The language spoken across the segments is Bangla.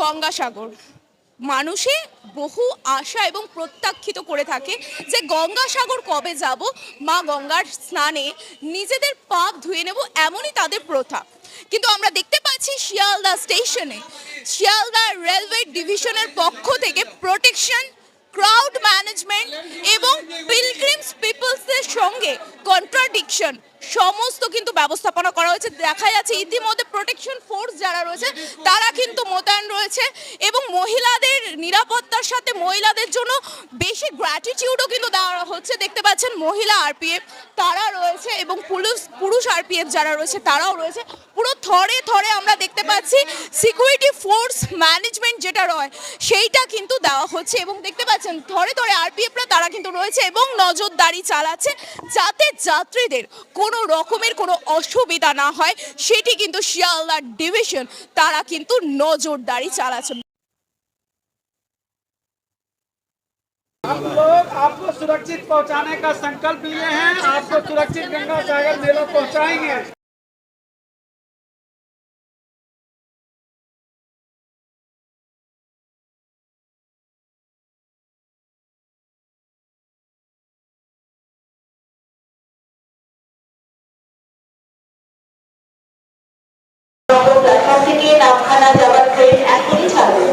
গঙ্গাসাগর। মানুষে বহু আশা এবং প্রত্যাখ্যিত করে থাকে যে গঙ্গাসাগর কবে যাব, মা গঙ্গার স্নানে নিজেদের পাপ ধুয়ে নেব এমনই তাদের প্রথা। কিন্তু আমরা দেখতে পাচ্ছি শিয়ালদা স্টেশনে, শিয়ালদা রেলওয়ে ডিভিশনের পক্ষ থেকে প্রোটেকশন, ক্রাউড ম্যানেজমেন্ট এবং পিলগ্রিমস পিপলসদের সঙ্গে কন্ট্রাডিকশন সমস্ত কিন্তু ব্যবস্থাপনা করা হয়েছে। দেখা যাচ্ছে ইতিমধ্যে প্রোটেকশন ফোর্স যারা রয়েছে, তারা কিন্তু মোতায়েন রয়েছে এবং মহিলাদের নিরাপত্তার সাথে মহিলাদের জন্য বেশি গ্র্যাটিটিউডও কিন্তু দেওয়া হচ্ছে। দেখতে পাচ্ছেন মহিলা আরপিএফ তারা রয়েছে এবং পুলিশ পুরুষ আরপিএফ যারা রয়েছে, তারাও রয়েছে। পুরো থরে থরে আমরা দেখতে পাচ্ছি সিকিউরিটি ফোর্স ম্যানেজমেন্ট যেটা রয়, সেইটা কিন্তু দেওয়া হচ্ছে এবং দেখতে পাচ্ছেন থরে থরে আরপিএফরা তারা কিন্তু রয়েছে এবং নজরদারি চালাচ্ছে যাতে যাত্রীদের কোনো রকমের কোনো অসুবিধা না হয় সেটি কিন্তু শিয়ালদা ডিভিশন তারা কিন্তু নজরদারি চালাচ্ছে हम लोग आपको सुरक्षित पहुंचाने का संकल्प लिए हैं आपको सुरक्षित गंगा सागर मेला पहुंचाएंगे প্ল্যাটফর্ম থেকে নামখানা যাওয়ার ট্রেন এখনই ছাড়বে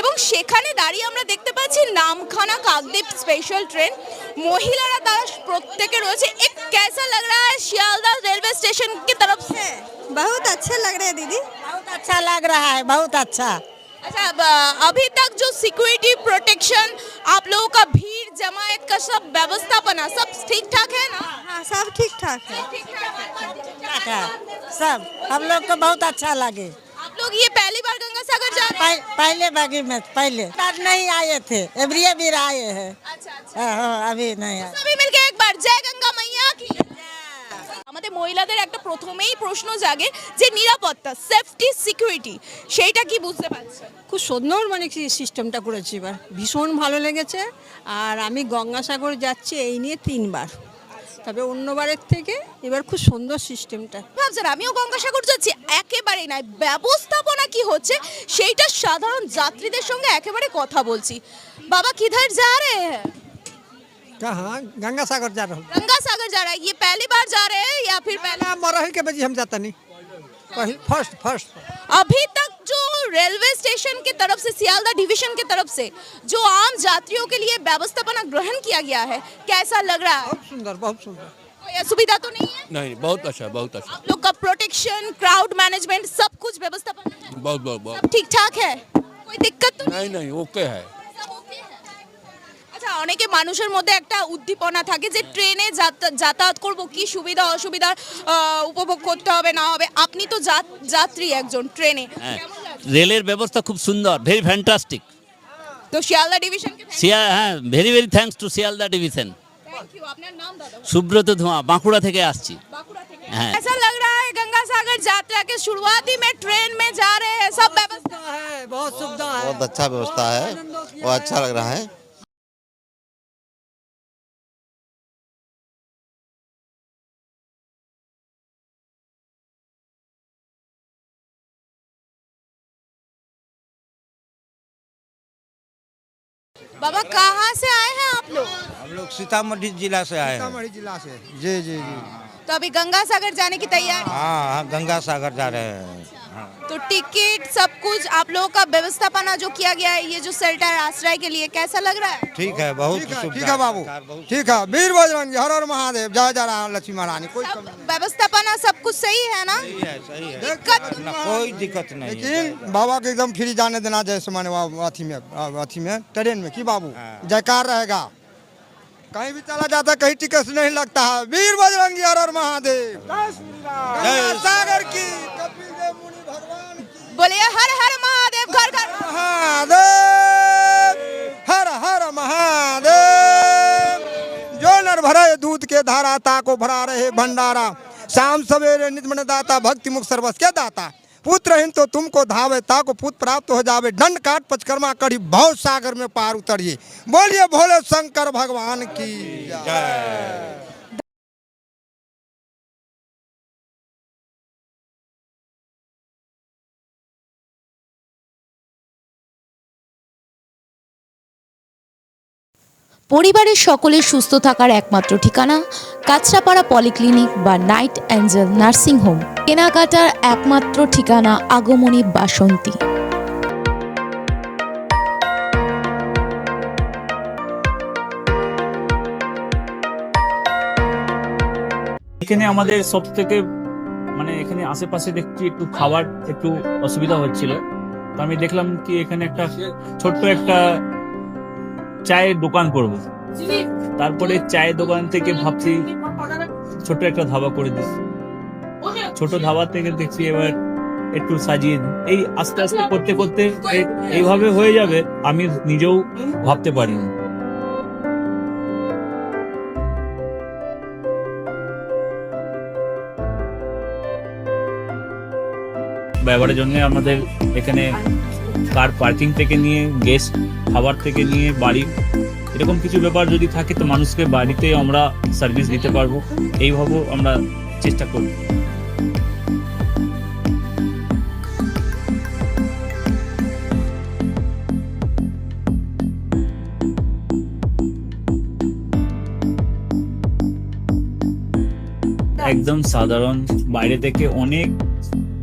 এবং সেখানে দাঁড়িয়ে আমরা দেখতে পাচ্ছি নামখানা কাকদ্বীপ স্পেশাল ট্রেন মহিলারা তারা প্রত্যেকে রয়েছে এক कैसा लग रहा है शियालदा रेलवे स्टेशन की तरफ से बहुत अच्छे लग रहे हैं दीदी बहुत अच्छा लग रहा है बहुत अच्छा अच्छा अभी तक जो सिक्योरिटी प्रोटेक्शन आप लोगों का भीड़ जमायत का सब व्यवस्था बना सब ठीक ठाक है ना? हाँ, हाँ सब ठीक ठाक है? सब हम लोग को बहुत अच्छा लगे। आप लोग ये पहली बार गंगा सागर जा रहे हैं? पहले बागी में पहले। बार नहीं आए थे एवरी भी आए हैं। अच्छा, अच्छा। हाँ, हाँ, अभी नहीं तो आए। सभी मिलके एक बार जय गंगा मैया की আমাদের মহিলাদের একটা প্রথমেই প্রশ্ন জাগে যে নিরাপত্তা সেফটি সিকিউরিটি সেইটা কি বুঝতে পারছি? খুব সুন্দর মানে কি সিস্টেমটা করেছে এবার। ভীষণ ভালো লেগেছে। আর আমি গঙ্গাসাগর যাচ্ছি এই নিয়ে তিনবার। তবে অন্যবারের থেকে এবার খুব সুন্দর সিস্টেমটা ভাবছেন আমিও গঙ্গাসাগর যাচ্ছি একেবারেই নাই ব্যবস্থাপনা কি হচ্ছে সেইটা সাধারণ যাত্রীদের সঙ্গে একেবারে কথা বলছি। বাবা কিধার যা রে? कहाँ गंगा सागर जा रहा हूँ। गंगा सागर जा रहा है। ये पहली बार जा रहे हैं या फिर पहले? मरही के बजी हम जाता नहीं। पहले फ़र्स्ट फ़र्स्ट अभी तक जो रेलवे स्टेशन के तरफ़ से सियालदा डिवीज़न की तरफ़ से जो आम यात्रियों के लिए व्यवस्थापना ग्रहण किया गया है कैसा लग रहा है? बहुत सुंदर बहुत सुंदर। कोई असुविधा तो नहीं है? नहीं बहुत अच्छा बहुत अच्छा। आप लोग का प्रोटेक्शन क्राउड मैनेजमेंट सब कुछ व्यवस्थापना है बहुत बहुत बहुत। ठीक ठाक है? कोई दिक्कत तो नहीं नहीं नहीं ओके है। অনেকে মানুষের মধ্যে একটা উদ্দীপনা থাকে যে ট্রেনে যাতা- যাতায়াত করব কি সুবিধা অসুবিধা আহ, উপভোগ করতে হবে না হবে আপনি তো যাত- যাত্রী একজন ট্রেনে হ্যাঁ কেমন লাগছে? রেলের ব্যবস্থা খুব সুন্দর ভেরি ফ্যান্টাস্টিক তো শিয়ালদা ডিভিশনকে সিয়া হ্যাঁ very very thanks to Sealdah division thank you আপনার नाम दादा সুব্রত ধোঁয়া বাঁকুড়া থেকে আসছি बांकुड़ा থেকে हाँ। ऐसा लग रहा है गंगा सागर यात्रा के शुरुआती में ट्रेन में जा रहे हैं सब व्यवस्था है बहुत सुविधा है बहुत अच्छा व्यवस्था है और अच्छा लग रहा है बाबा कहाँ से आए हैं आप लोग? हम लोग सीतामढ़ी जिला से आए हैं। सीतामढ़ी जिला से। जी जी जी। तो अभी गंगा सागर जाने की तैयारी? हाँ हाँ गंगा सागर जा रहे हैं। तो टिकट सब कुछ आप लोगों का व्यवस्थापना जो किया गया है ये जो सेल्टर आश्रय के लिए कैसा लग रहा है? ठीक है बहुत ठीक है बाबू। ठीक है वीर बजरंग हर हर महादेव जय जय राम लक्ष्मी महारानी कोई सब व्यवस्थापना सब कुछ सही है ना? सही है सही है। दिक्कत कोई दिक्कत नहीं लेकिन बाबा को एकदम फ्री जाने देना जैसे माने अथी में अथी में ट्रेन में की बाबू? हाँ। जयकार रहेगा। कहीं भी चला जाता है, कहीं टिकट नहीं लगता है। वीर बजरंगी हर हर महादेव। गंगा भरे दूध के धारा ता को भरा रहे भंडारा। शाम सवेरे नित्य दाता, भक्ति मुख सर्वस के दाता। पुत्र हिन तो तुमको धावे ताको पुत्र प्राप्त हो जावे। दंड काट पचकर्मा करी, भव सागर में पार उतरिए। बोलिए, भोले शंकर, भगवान की जय। পরিবারের সকলের সুস্থ থাকার একমাত্র ঠিকানা কাঁচরাপাড়া পলিক্লিনিক বা নাইট অ্যাঞ্জেল নার্সিং হোম। কেনাকাটার একমাত্র ঠিকানা আগমনী বাসন্তী। এখানে আমাদের সব থেকে মানে এখানে আশেপাশে দেখছি একটু খাবার একটু অসুবিধা হচ্ছিল। তো আমি দেখলাম কি এখানে একটা ছোট্ট একটা চায়ের দোকান করব তারপরে চায়ের দোকান থেকে ভাবছি ছোট একটা ধাবা করে দিই। ছোট ধাবা থেকে দেখছি এবার একটু সাজিয়ে। এই আস্তে আস্তে করতে করতে এই- এইভাবে হয়ে যাবে, আমি নিজেও ভাবতে পারিনি ব্যবহারের জন্য আমাদের এখানে কার পার্কিং থেকে নিয়ে গেস্ট খাবার থেকে নিয়ে, বাড়ি, এরকম কিছু ব্যাপার যদি থাকে তো মানুষকে বাড়িতে আমরা সার্ভিস দিতে পারব। এইভাবেও আমরা চেষ্টা করব একদম সাধারণ, বাইরে থেকে অনেক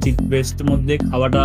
চিপ বেস্টের মধ্যে খাওয়াটা